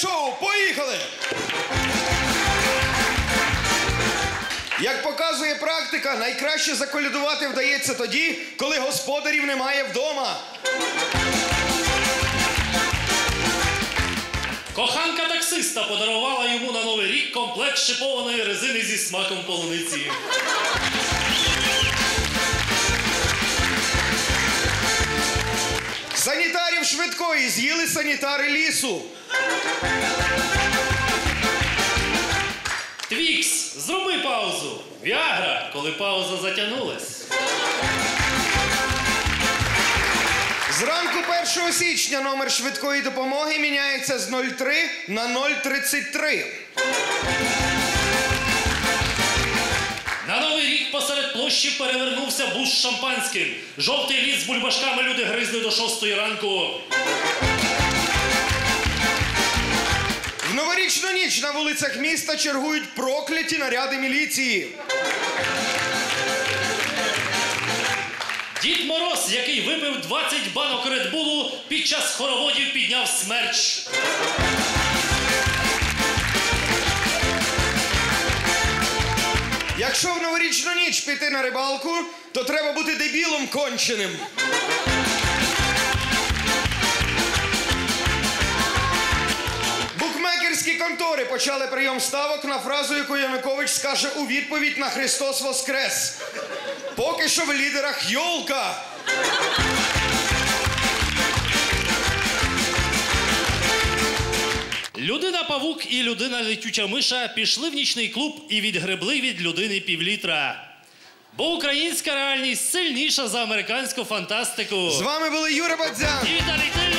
шоу. Поїхали! Як показує практика, найкраще заколядувати вдається тоді, коли господарів немає вдома. Коханка таксиста подарувала йому на новий рік комплект шипованої резини зі смаком полуниці. Санітарів швидкої з'їли санітари лісу. Твікс, зроби паузу. Віагра, коли пауза затягнулась. Зранку 1 січня номер швидкої допомоги міняється з 03 на 033. На новий рік посеред площі перевернувся бус з шампанським. Жовтий ліс з бульбашками люди гризли до шостої ранку. В ніч на вулицях міста чергують прокляті наряди міліції. Дід Мороз, який випив 20 банок редбулу, під час хороводів підняв смерч. Якщо в новорічну ніч піти на рибалку, то треба бути дебілом конченим. Букмекерські контори почали прийом ставок на фразу, яку Янукович скаже у відповідь на Христос Воскрес. Поки що в лідерах йолка. Людина павук і людина летюча миша пішли в нічний клуб і відгребли від людини півлітра. Бо українська реальність сильніша за американську фантастику. З вами були Юра Бадзян. І Віталій Тильний.